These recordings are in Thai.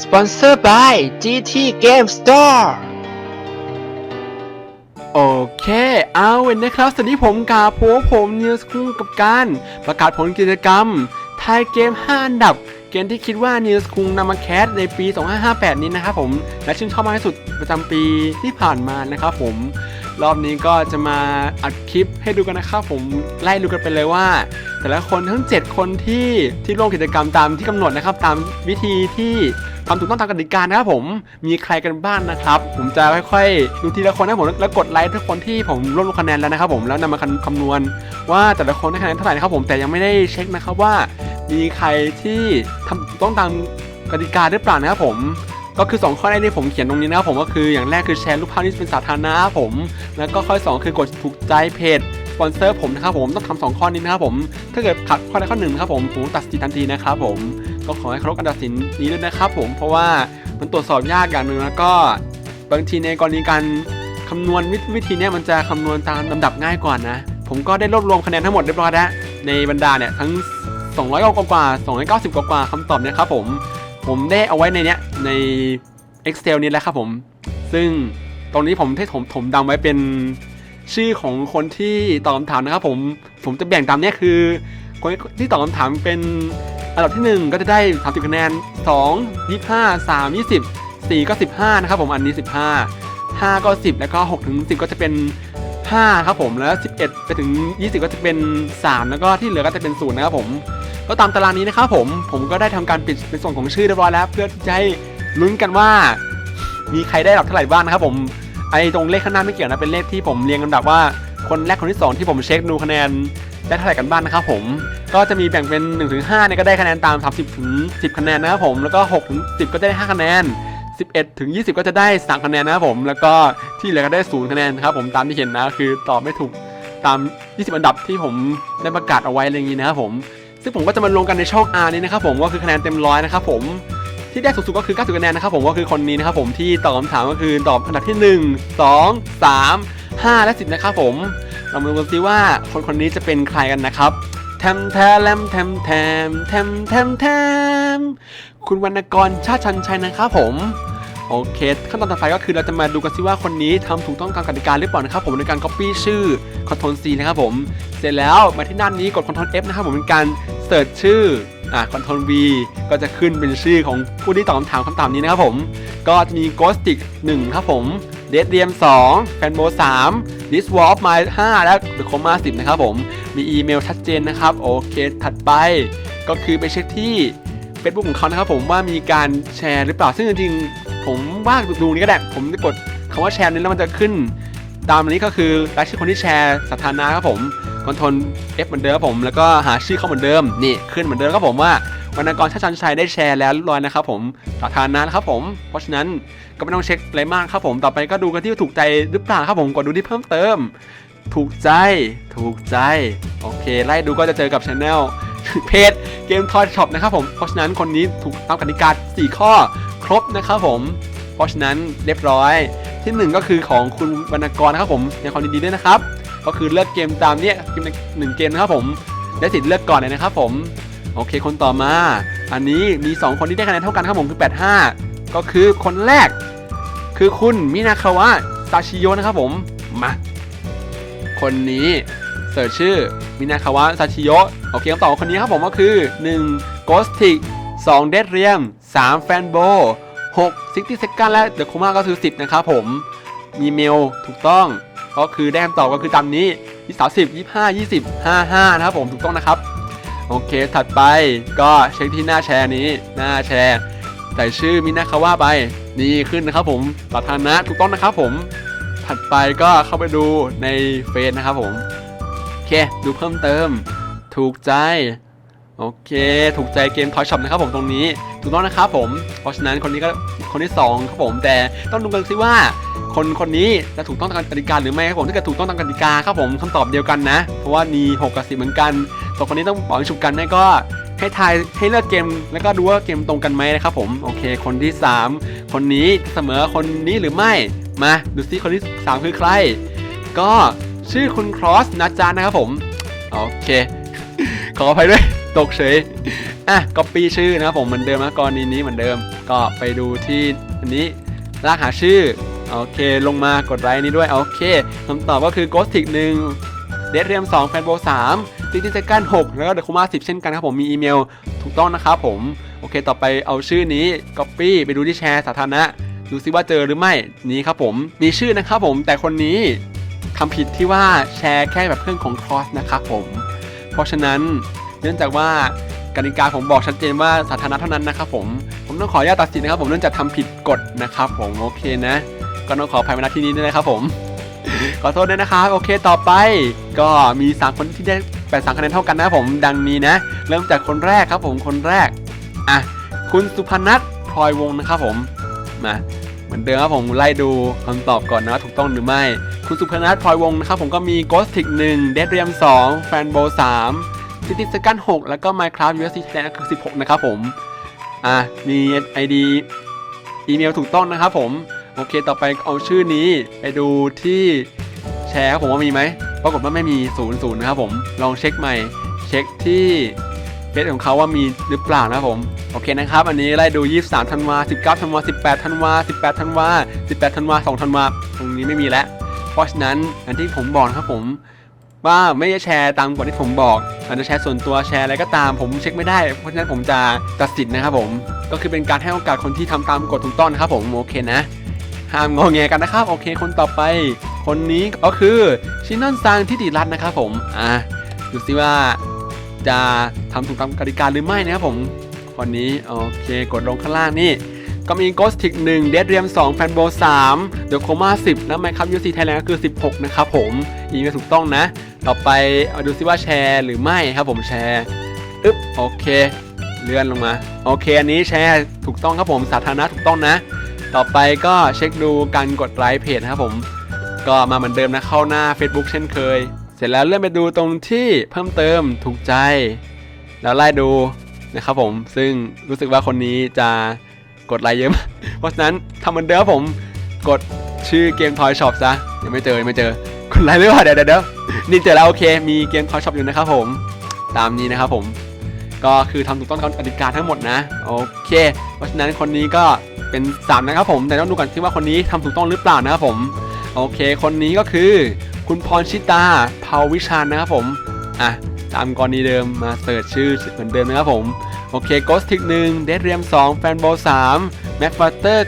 Sponsored by GT Game Store โอเค เอาเว้นนะครับ สวัสดีผมกาโพผมเนิวส์คุงกับการประกาศผลกิจกรรมทายเกม 5 อันดับ เกมที่คิดว่านิวส์คุงนำมาแคสในปี 2558 นี้นะครับผม และชื่นชอบมากที่สุดประจำปีที่ผ่านมานะครับผม รอบนี้ก็จะมาอัดคลิปให้ดูกันนะครับผมไล่ดูกันไปเลยว่า แต่ละคนทั้ง 7 คนที่ที่ร่วมกิจกรรมตามที่กำหนดนะครับ ตามวิธีที่ทำถูกต้องตามกติกานะครับผมมีใครกันบ้างนะครับ ผมจะค่อยๆดูทีละคนนะผมแล้วกดไลค์ทุกคนที่ผมร่วมลงคะแนนแล้วนะครับ ผมแล้วนำมาคำนวณ ว่าแต่ละคนได้คะแนนเท่าไหร่นะครับผมแต่ยังไม่ได้เช็คนะครับว่า มีใครที่ทำถูกต้องตามกติกาหรือเปล่านะครับผม ก็คือ 2 ข้อแรกที่ผมเขียนตรงนี้นะครับผมก็คืออย่างแรกคือแชร์รูปภาพที่เป็นสาธารณะผม แล้วก็ข้อที่สองคือกดถูกใจเพจสปอนเซอร์ผมนะครับผมต้องทำสองข้อนี้นะครับผมถ้าเกิดขัดข้อใดข้อหนึ่งนะครับผมผมตัดสินทันทีนะครับผมก็ขอให้เคารพการตัดสินนี้ด้วยนะครับผมเพราะว่ามันตรวจสอบยากอย่างหนึ่งแล้วก็บางทีในกรณีการคำนวณวิวิธีเนี้ยมันจะคำนวณตามลำดับง่ายกว่านะ ผมก็ได้รวบรวมคะแนนทั้งหมดเรียบร้อยแล้วในบรรดาเนี่ยทั้ง 200 กว่ากว่า290 กว่ากว่าคำตอบเนี่ยครับผมผมได้เอาไว้ในเนี้ย ใน Excel นี้แหละครับผม ซึ่งตรงนี้ผมให้ผมถมดำไว้เป็นชื่อของคนที่ตอบคำถามนะครับผมผมจะแบ่งตามนี้คือ คนที่ตอบคำถามเป็นอันดับที่ 1 ก็จะได้ 30คะแนน 2 25 3 20 4 ก็ 15 นะครับผมอันนี้ 15 5 ก็ 10 แล้วก็6ถึง10 ก็จะเป็น 5 ครับผมแล้ว 11 ไปถึง 20 ก็จะเป็น 3 แล้วก็ที่เหลือก็จะเป็น0นะครับผม ก็ตามตารางนี้นะครับผมผมก็ได้ทำการปิดในส่วนของชื่อเรียบร้อยแล้ว เพื่อที่จะให้ ลุ้นกันว่า มีใครได้อันดับเท่าไหร่บ้างนะครับผมไอตรงเลขข้างหน้าไม่เกี่ยวนะเป็นเลขที่ผมเรียงลำดับว่าคนแรกคนที่สองที่ผมเช็คดูคะแนนได้เท่าไหร่กันบ้างนะครับผมก็จะมีแบ่งเป็น1นถึงหเนี่ยก็ได้คะแนนตาม 30ถึง10 คะแนนนะครับผมแล้วก็6ถึง10 ก็จะได้ 5 คะแนน 11ถึง20 ก็จะได้ 3 คะแนนนะครับผมแล้วก็ที่เหลือก็ได้ 0 คะแนนนะครับผมตามที่เห็นนะคือตอบไม่ถูกตาม 20 อันดับที่ผมได้ประกาศเอาไว้อะไรอย่างนี้นะครับผม ซึ่งผมก็จะมาลงกันในช่อง R นี้นะครับผมก็คือคะแนนเต็มร้อยนะครับผม ที่ได้สูงสุดก็คือ 90คะแนนนะครับผมก็คือคนนี้นะครับผมที่ตอบคำถามก็คือตอบอันดับที่ 1 2 3 5 และ 10 นะครับผม เรามาดูกันซิว่าคนคนนี้จะเป็นใครกันนะครับแทมแทมแทมแทมแทมแทมแทมคุณวรรณกรชาติชันชัยนะครับผม โอเค ขั้นตอนต่อไปก็คือเราจะมาดูกันซิว่าคนนี้ทำถูกต้องตามกติกาหรือเปล่านะครับผมในการ copy ชื่อ Ctrl C นะครับผม เสร็จแล้วมาที่หน้านี้กด Ctrl F นะครับผมเป็นการเสิร์ชชื่อ อ่า Ctrl V ก็จะขึ้นเป็นชื่อของผู้ที่ตอบคำถามคำถามนี้นะครับผม ก็จะมี Ghostic 1ครับผมเดดเรียม2แฟนโบ3 This War of My 5และ The Coma 10 นะครับผม มีอีเมลชัดเจนนะครับ โอเค ถัดไปก็คือไปเช็คที่ Facebook ของเขานะครับผมว่ามีการแชร์หรือเปล่า ซึ่งจริงๆ ผมว่าดูนี้ก็ได้ ผมจะกดคำว่าแชร์นี้แล้วมันจะขึ้น ตามนี้ก็คือรายชื่อคนที่แชร์สถานะครับผม คอนโทรล F เหมือนเดิมผมแล้วก็หาชื่อเขาเหมือนเดิมนี่ขึ้นเหมือนเดิมครับผมว่าวรรณกรชาติชันชัยได้แชร์แล้วเรียบร้อยนะครับผมสถานะนะครับผม เพราะฉะนั้นก็ไม่ต้องเช็คอะไรมากครับผมต่อไปก็ดูกันที่ถูกใจหรือเปล่าครับผมกดดูที่เพิ่มเติม ถูกใจ ถูกใจ โอเค ไล่ดูก็จะเจอกับช anel เพจเกมทอยช็อปนะครับผมเพราะฉะนั้นคนนี้ถูกตามกติกา4 ข้อครบนะครับผม เพราะฉะนั้นเรียบร้อยที่หนึ่งก็คือของคุณวรรณกรนะครับผมในความดีๆด้วยนะครับ ก็คือเลือกเกมตามเนี้ยเกมหนึ่งเกมนะครับผมได้สิทธิ์เลือกก่อนเลยนะครับผมโอเคคนต่อมา อันนี้มี 2 คนที่ได้คะแนนเท่ากันครับผมคือ 85 ก็คือคนแรก คือคุณมินาคาวะซาชิโยนะครับผมมาคนนี้เสิร์ชชื่อมินาคาวะซาชิโยโอเคคำตอบขอคนนี้ครับผมก็คือ 1 Ghostic 2 Dead r e a m 3 Fanbo 6 60 Second และ The Coma ก็คือ 10 นะครับผมมีเมลถูกต้อง ก็คือได้คำตอบก็คือตามนี้ที่30 25 20 55 นะครับผมถูกต้องนะครับ โอเคถัดไปก็เช็คที่หน้าแชร์นี้หน้าแชร์ใส่ชื่อมินาคาว่าไปนี่ขึ้นนะครับผมสาธารณะถูกต้องนะครับผม ถัดไปก็เข้าไปดูในเฟซนะครับผมโอเคดูเพิ่มเติม ถูกใจ โอเค ถูกใจเกมทอยช็อปนะครับผมตรงนี้ถูกต้องนะครับผม เพราะฉะนั้นคนนี้ก็คนที่สองครับผมแต่ต้องดูกันซิว่า คนคนนี้จะถูกต้องตามกติกาหรือไม่ครับผมถ้าเกิดถูกต้องตามกติกาครับผมคำตอบเดียวกันนะ เพราะว่ามี6กับ10เหมือนกันส่วคนนี้ต้องบอกฉุกกันไม่ก็ให้ทายให้เลือกเกมแล้วก็ดูว่าเกมตรงกันไหมนะครับผมโอเค คนที่ 3 คนนี้เสมอคนนี้หรือไม่มาดูซิคนที่ 3 คือใคร ก็ชื่อคุณครอสนะจ๊ะนะครับผมโอเค ขออภัยด้วย ตกเฉย อะก็ปีชื่อนะครับผมเหมือนเดิมนะกรณีนี้เหมือนเดิม ก็ไปดูที่อันนี้รากหาชื่อ โอเค ลงมากดไลค์นี้ด้วย โอเคคำตอบก็คือ Ghostick 1เด d เรียม2แฟนโบ3ซิตี้เซกัน6แล้วก็เดอะคูมา10 เช่นกันครับผม มีอีเมลถูกต้องนะครับผม โอเค ต่อไปเอาชื่อนี้ Copy ไปดูที่แชร์สาธารณะ ดูซิว่าเจอหรือไม่ นี้ครับผม มีชื่อนะครับผม แต่คนนี้ทำผิดที่ว่าแชร์แค่แบบเพื่อนของครอสนะครับผม เพราะฉะนั้น เนื่องจากว่ากติกาผมบอกชัดเจนว่าสาธารณะเท่านั้นนะครับผมผมต้องขออนุญาตตัดสินนะครับ ผมเนื่องจากทำผิดกฎนะครับ ผมโอเคนะ ก็ต้องขออภัยมาณที่นี้ด้วยนะครับ ผม ขอโทษด้วยนะครับโอเคต่อไป ก็มี3คนที่ได้แปดสามคะแนนเท่ากันนะผมดังนี้นะ เริ่มจากคนแรกครับ ผมคนแรกอะคุณสุพนัทพลอยวงนะครับผมมาเหมือนเดิมครับผมไล่ดูคำตอบก่อนนะว่าถูกต้องหรือไม่ คุณสุพนัทพลอยวงนะครับผมก็มี Ghostick 1 Dead Realm 2 Fan b o 3 City s c a n 6แล้วก็ Minecraft USC Thailand คือ 16 นะครับผม อะมี ID อีเมลถูกต้องนะครับผม โอเค ต่อไปเอาชื่อนี้ไปดูที่แชร์ครับผมว่ามีไหม ปรากฏว่าไม่มี0ูนย์นะครับผม ลองเช็คใหม่ เช็คที่เฟซของเขาว่ามีหรือเปล่านะครับผม โอเคนะครับ อันนี้ไล่ดู 23ธันวา19ธันวา18ธันวา18ธันวา18ธันวา2ธันวาตรงนี้ไม่มีแล้ว เพราะฉะนั้นอันที่ผมบอกครับผม ว่าไม่ได้แชร์ตามกฎที่ผมบอกอาจจะแชร์ส่วนตัวแชร์อะไรก็ตามผมเช็คไม่ได้ เพราะฉะนั้นผมจะตัดสินนะครับผม ก็คือเป็นการให้โอกาสคนที่ทำตามกฎถูกต้องนะครับผมโอเคนะห้ามงอแงกันนะครับโอเคคนต่อไป คนนี้ก็คือชินนอนซังที่ติรัตน์นะครับผมอะดูซิว่าจะทำถูกตามกติกาหรือไม่นะครับผมคนนี้โอเคกดลงข้างล่างนี่ ก็มี Ghost Tick 1 Dead Realm 2 Fanbo 3 The Coma 10 และ Minecraft UC Thailand ก็คือ 16 นะครับผมอีเมลถูกต้องนะ ต่อไปเอาดูซิว่าแชร์หรือไม่ครับผมแชร์อึ๊บโอเค เลื่อนลงมา โอเค อันนี้แชร์ถูกต้องครับผมสาธารณะถูกต้องนะ ต่อไปก็เช็คดูการกดไลค์เพจนะครับผม ก็มาเหมือนเดิมนะเข้าหน้า Facebook เช่นเคย เสร็จแล้วเลื่อนไปดูตรงที่เพิ่มเติมถูกใจ แล้วไล่ดูนะครับผมซึ่งรู้สึกว่าคนนี้จะ กดไลค์เยอะมากเพราะฉะนั้นทำเหมือนเดิมผมกดชื่อเกมทอยช็อปซะยังไม่เจอยังไม่เจอกดไลค์หรือเปล่าเดี๋ยวเดี๋ยวเดี๋ยวนี่เจอแล้วโอเคมีเกมทอยช็อปอยู่นะครับผมตามนี้นะครับผมก็คือทำถูกต้องตามกติกาทั้งหมดนะโอเค เพราะฉะนั้นคนนี้ก็เป็น3นะครับผมแต่ต้องดูก่อนที่ว่าคนนี้ทำถูกต้องหรือเปล่านะครับผมโอเค คนนี้ก็คือ คุณพรชิตาเภาวิชาญนะครับผมอะตามกรณีเดิมมาเสิร์ชชื่อเหมือนเดิมนะครับผม โอเค Ghost Tick 1 Dead Realm 2 Fanball 3 Mad Fighter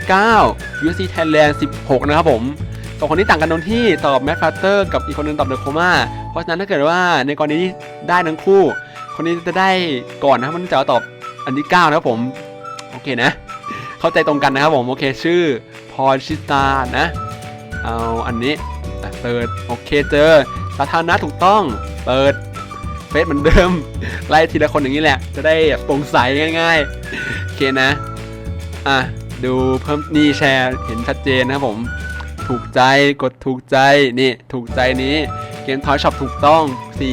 9 UC Thailand 16นะครับผมสองคนนี้ต่างกันตรงที่ตอบ Mad Fighter กับอีกคนนึงตอบ The Coma เพราะฉะนั้นถ้าเกิดว่าในกรณีที่ได้ทั้งคู่ คนนี้จะได้ก่อนนะครับมันจะตอบอันที่9นะครับผมโอเคนะ เข้าใจตรงกันนะครับผมโอเคชื่อพรชิตานะเอาอันนี้อ่เปิดโอเคเจอสาธารณะถูกต้องเปิด ฟซเหมือนเดิม ไล่ทีละคนอย่างนี้แหละ จะได้โปร่งใสง่ายๆ โอเคนะ อะ ดูเพิ่มนี่แชร์เห็นชัดเจนนะผม ถูกใจกดถูกใจ นี่ ถูกใจนี้เกมทอยช็อปถูกต้อง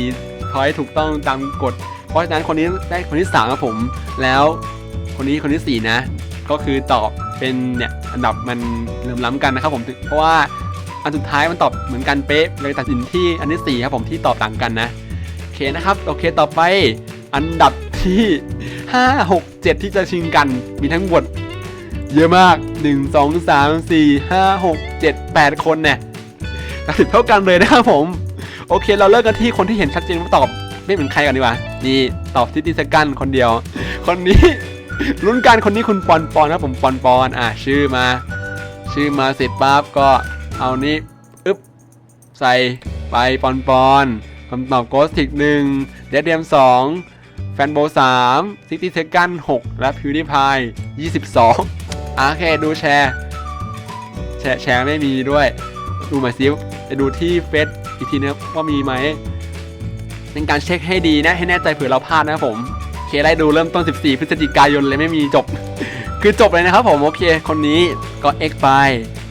4ทอยถูกต้องตามกฎ เพราะฉะนั้นคนนี้ได้คนที่3ครับผม แล้วคนนี้คนที่4นะ ก็คือตอบเป็นเนี่ยอันดับมันเหลื่อมล้ำกันนะครับผม เพราะว่าอันสุดท้ายมันตอบเหมือนกันเป๊ะเลยตัดสินที่อันที่4ครับผมที่ตอบต่างกันนะ เคนะครับ โอเคต่อไปอันดับที่ 5 6 7 ที่จะชิงกันมีทั้งหมด เยอะมาก 1 2 3 4 5 6 7 8 คนเนี่ยตัดสินเท่ากันเลยนะครับผม โอเคเราเลิกกันที่คนที่เห็นชัดเจนว่าตอบ ไม่เหมือนใครกันดีกว่า นี่ตอบซิตี้สกันคนเดียว คนนี้รุ่นการคนนี้คุณปอนปอนนะผมปอนปอนอะชื่อมา ชื่อมาเสร็จปั๊บก็เอานี้อึ๊บใส่ไปปอนปอน คำตอบโกสติกหนึ่งเดดเดียมสองแฟนโบสามซิตี้เซกันหกและพิวดี้พายยี่สิบสองอะโอเคดูแชร์ แชร์แชร์ไม่มีด้วย ดูหมายซิไปดูที่เฟซอีกทีนะว่ามีไหมเป็นการเช็คให้ดีนะให้แน่ใจเผื่อเราพลาดนะผมโอเคไล่ดูเริ่มต้น 14 พฤศจิกายนเลยไม่มีจบ คือจบเลยนะครับผมโอเคคนนี้ก็ X ไป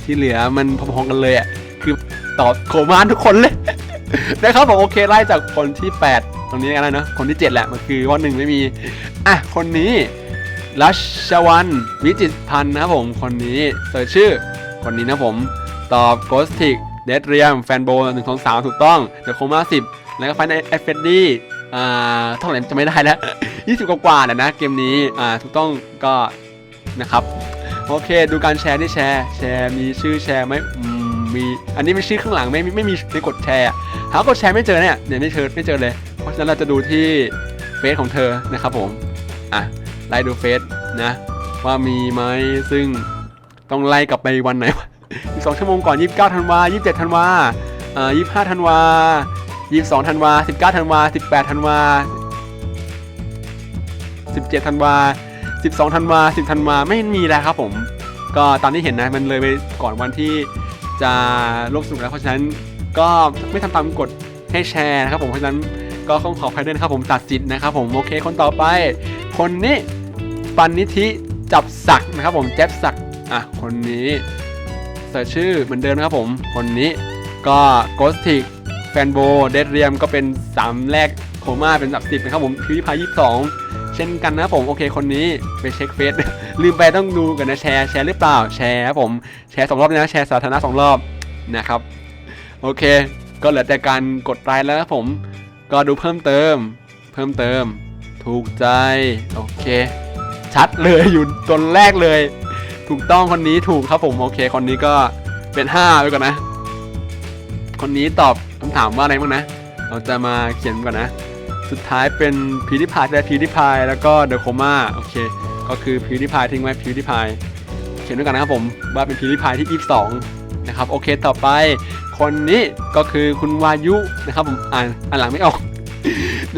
ที่เหลือมันพอๆกันเลยอะคือตอบโคมานทุกคนเลย นะครับผมโอเคไล่จากคนที่ 8 ตรงนี้กันแล้วเนอะคนที่ 7 แหละ มันคือว่าหนึ่งไม่มี อะ คนนี้รัชวันวิจิตพันธ์นะครับผม คนนี้เสิร์ชชื่อ คนนี้นะผม ตอบ Ghostick เดดเรียมแฟนโบหนึ่งสองสามถูกต้องเดอะโคมาสิบแล้วก็ไฟในเอฟเฟดดี้อ่าเท่าไหร่จะไม่ได้แล้ว20กว่าแหละนะเกมนี้ อ่าถูกต้องก็นะครับ โอเค ดูการแชร์ที่แชร์ แชร์มีชื่อแชร์ไหมมี อันนี้มีชื่อข้างหลังไม่ไม่ไม่มีในกดแชร์ หากดแชร์ไม่เจอเนี่ยเนี่ยไม่เจอไม่เจอเลย เพราะฉะนั้นเราจะดูที่เฟซของเธอนะครับผมอะไล่ดูเฟซนะว่ามีไหมซึ่งต้องไล่กลับไปวันไหนอีกสองชั่วโมงก่อน29ธันวา27ธันวาอ่อ25ธันวา22ธันวา19ธันวา18ธันวา17ธันวา12ธันวา10ธันวาไม่มีแล้วครับผม ก็ตามที่เห็นนะมันเลยไปก่อนวันที่จะร่วมสนุกแล้วเพราะฉะนั้น ก็ไม่ทำตามกฎให้แชร์นะครับผมเพราะฉะนั้นก็ต้องขออภัยด้วยนะครับผมตัดสิทธิ์นะครับผมโอเคคนต่อไป คนนี้ปันนิธิจับสักนะครับผมแจ๊บสักอะคนนี้เสิร์ชชื่อเหมือนเดิมนะครับผม คนนี้ก็โกสติกแฟนโบเดดเรียมก็เป็น 3 แรกโคม่าเป็นอับสิบนะครับผมพิวพายยี่สิบสองเช่นกันนะครับผมโอเคคนนี้ไปเช็คเฟซลืมไปต้องดูกันนะแชร์แชร์หรือเปล่าแชร์ครับผมแชร์สองรอบนะแชร์สาธารณะสองรอบนะครับ โอเค ก็เหลือแต่การกดไลค์แล้วครับผม ก็ดูเพิ่มเติม เพิ่มเติม ถูกใจ โอเค ชัดเลยอยู่ตนแรกเลย ถูกต้องคนนี้ถูกครับผม โอเค คนนี้ก็เป็น 5 ไปก่อนนะ คนนี้ตอบคำถามว่าอะไรบ้างนะ เราจะมาเขียนก่อนนะ สุดท้ายเป็นพีดิพายและพีดิพายแล้วก็เดอะโคม่าโอเค ก็คือพีดิพายทิ้งไว้พีดิพายเขียนด้วยกันนะครับผมว่าเป็นพีดิพายที่22นะครับ โอเค ต่อไป คนนี้ก็คือคุณวายุนะครับผมอ่านอ่านหลังไม่ออก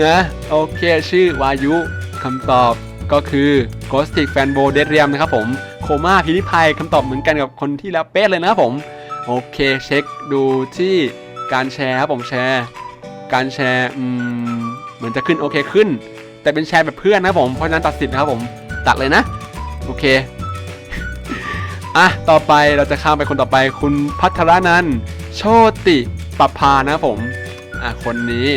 นะโอเคชื่อวายุคำตอบก็คือ g h o s t i c Fanbo d e a d r i a m นะครับผมโคม่าพิริพายคำตอบเหมือนกันกับคนที่แล้วเป๊ะเลยนะครับผม โอเคเช็คดูที่การแชร์ครับผมแชร์ การแชร์เหมือนจะขึ้นโอเคขึ้น แต่เป็นแชร์แบบเพื่อนนะครับผมเพราะฉะนั้นตัดสิทธิ์นะครับผมตัดเลยนะ โอเคอะต่อไปเราจะข้ามไปคนต่อไปคุณพัทรนันท์ โชติปภานะผม อะคนนี้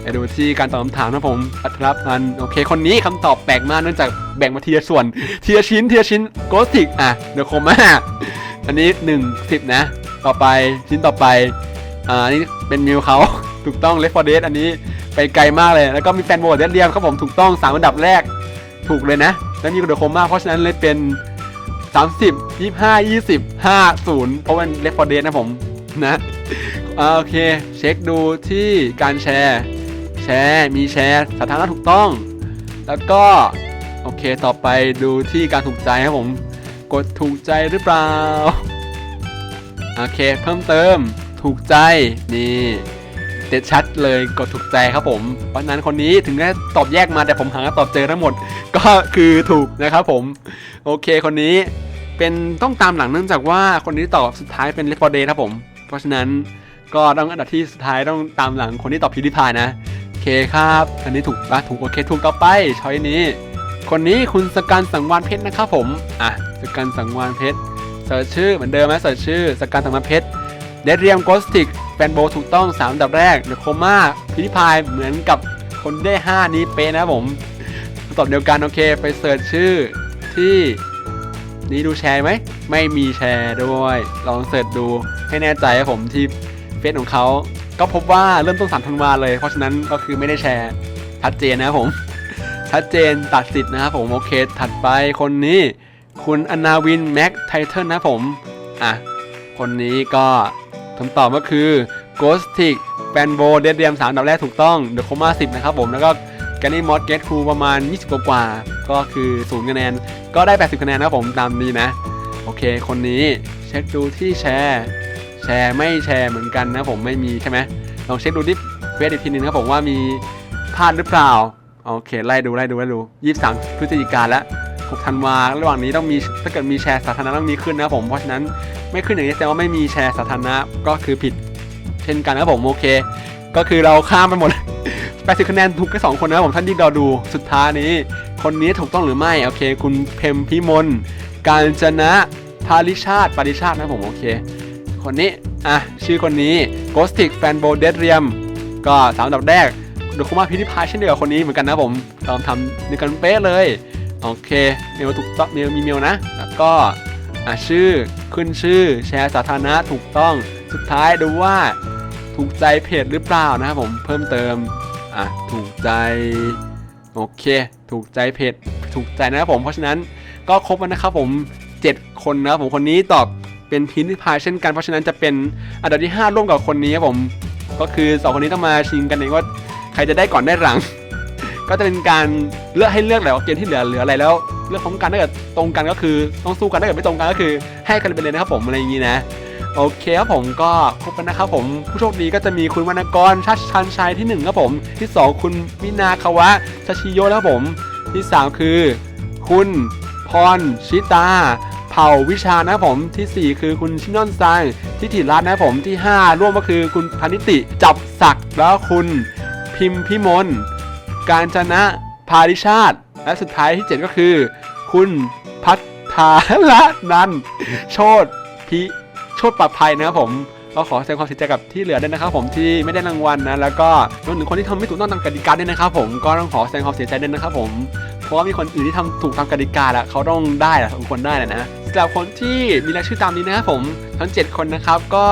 ไปดูที่การตอบคำถามนะครับผมพัทรพันโอเค คนนี้คำตอบแปลกมากเนื่องจากแบ่งมาทีละส่วนทีละชิ้นทีละชิ้นโกสติกอะเดอะโคม่าอันนี้1 10นะ ต่อไปชิ้นต่อไปอ่าอันนี้เป็นมิวเขาถูกต้องเลฟฟอร์เดสอันนี้ไปไกลมากเลยแล้วก็มีแฟนโบว์เดเรียมครับผมถูกต้อง3อันดับแรกถูกเลยนะ แล้วมีเดอะโคม่าเพราะฉะนั้นเลยเป็น 30 25 20 50เพราะมันเลฟฟอร์เดสนะผม นะโอเค เช็คดูที่การแชร์ แชร์มีแชร์สาธารณะถูกต้อง แล้วก็ โอเคต่อไปดูที่การถูกใจครับผม กดถูกใจหรือเปล่า โอเค เพิ่มเติมถูกใจนี่เด็ดชัดเลยกดถูกใจครับผมเพราะนั้นคนนี้ถึงได้ตอบแยกมาแต่ผมหาตอบเจอทั้งหมด ก็คือถูกนะครับผม โอเคคนนี้เป็นต้องตามหลังเนื่องจากว่าคนนี้ตอบสุดท้ายเป็นเลฟฟอร์เดย์ครับผม เพราะฉะนั้นก็ต้องอันดับที่สุดท้ายต้องตามหลังคนที่ตอบพิธีพายนะโอเคครับ อันนี้ถูกปะถูกโอเคถูกต่อไปช้อยนี้ คนนี้คุณสกันสังวานเพชรนะครับผมอะสกันสังวานเพชรเสิร์ชชื่อเหมือนเดิมไหมเสิร์ชชื่อสกันสังวานเพชรเดเรียมโกสติกแฟนโบถูกต้อง3อันดับแรกเดอะโคม่าพิธีพายเหมือนกับคนได้ 5 นี้เป๊ะนะผมตอบเดียวกันโอเคไปเสิร์ชชื่อที่ นี่ดูแชร์ไหม ไม่มีแชร์ด้วย ลองเสิร์ชดูให้แน่ใจครับผมที่เฟซของเขาก็พบว่าเริ่มต้น3ธันวาเลย เพราะฉะนั้นก็คือไม่ได้แชร์ชัดเจนนะครับผมชัดเจนตัดสิทธิ์นะครับผมโอเค ถัดไปคนนี้ คุณอนาวินแม็กไทเทิลนะผมอะคนนี้ก็คำตอบก็คือ Ghostic แฟนโบเดดเดียม3อันดับแรกถูกต้อง The Coma 10นะครับผม แล้วก็แกนนี่มอสเกตคูประมาณ 20 กว่า ก็คือ0คะแนน ก็ได้ 80 คะแนนนะผมตามนี้นะ โอเค คนนี้เช็คดูที่แชร์ แชร์ไม่แชร์เหมือนกันนะผมไม่มีใช่ไหมลองเช็คดูที่เฟซอีกทีนึงนะครับผมว่ามีพลาดหรือเปล่า โอเค ไล่ดูไล่ดูไล่ดู 23 พฤศจิกาแล้ว6ธันวาระหว่างนี้ต้องมีถ้าเกิดมีแชร์สาธารณะต้องมีขึ้นนะผมเพราะฉะนั้นไม่ขึ้นอย่างนี้แสดงว่าไม่มีแชร์สาธารณะก็คือผิด เช่นกันนะผมโอเค ก็คือเราข้ามไปหมด80คะแนนถูกแค่สองคนนะผมท่านที่เราดูสุดท้ายนี้ คนนี้ถูกต้องหรือไม่ โอเค คุณเพมพิมล การจนะพาริชาติปาริชาตินะผม โอเค คนนี้ อะ ชื่อคนนี้ Ghostic Fanbo d e a d r i u m ก็สามดับแรกดูคุมาพิธิพายเช่นเดียวกับคนนี้เหมือนกันนะผมลองทำในกันเป๊ะเลย โอเค เมลถูกต้องเมลมีเมลนะ แล้วก็อะชื่อขึ้นชื่อแชร์สาธารณะถูกต้องสุดท้ายดูว่าถูกใจเพจหรือเปล่านะครับผมเพิ่มเติมอะถูกใจ โอเค ถูกใจเพจถูกใจนะครับผม เพราะฉะนั้นก็ครบแล้วนะครับผม 7 คนนะครับผมคนนี้ตอบเป็นพินที่พายเช่นกัน เพราะฉะนั้นจะเป็นอันดับที่ 5 ร่วมกับคนนี้ครับผม ก็คือ 2 คนนี้ต้องมาชิงกันเองว่าใครจะได้ก่อนได้หลัง ก็จะเป็นการเลือกให้เลือกแหละว่าเกมที่เหลือเหลืออะไรแล้วเลือกพร้อมกันถ้าเกิดตรงกันก็คือต้องสู้กันถ้าเกิดไม่ตรงกันก็คือให้กันไปเลยนะครับผมอะไรอย่างนี้นะ โอเคครับผมก็ครบแล้วนะครับผมผู้โชคดีก็จะมีคุณวรรณกรชัดชันชัยที่หนึ่งครับผมที่สองคุณมินาคาวะชาชิโยนะครับผมที่สามคือ คุณพรชิตาเผ่าวิชานะผมที่สี่คือคุณชินอนซังที่ถิรัตน์นะผมที่ห้าร่วมก็คือคุณพานิติจับศักดิ์แล้วคุณพิมพิมลการจนะพาริชาติ และสุดท้ายที่ 7 ก็คือ คุณพัฒาละนันโชตพิ โชตปลอดภัยนะครับผมก็ขอแสดงความเสียใจกับที่เหลือด้วยนะครับผมที่ไม่ได้รางวัลนะแล้วก็รวมถึงคนที่ทำไม่ถูกต้องตามกติกาด้วยนะครับผมก็ต้องขอแสดงความเสียใจด้วยนะครับผมเพราะว่ามีคนอื่นที่ทำถูกตามกติกาแล้วเขาต้องได้ละสมควรได้แหละนะสำหรับคนที่มีรายชื่อตามนี้นะครับผมทั้ง 7 คนนะครับก็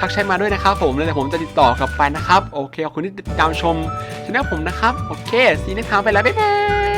ทักแชทมาด้วยนะครับผมแล้วเดี๋ยวผมจะติดต่อกลับไปนะครับ โอเคขอบคุณที่ติดตามชมช anel ผมนะครับ โอเคซีน e ทางไปแล้วบ๊ายบาย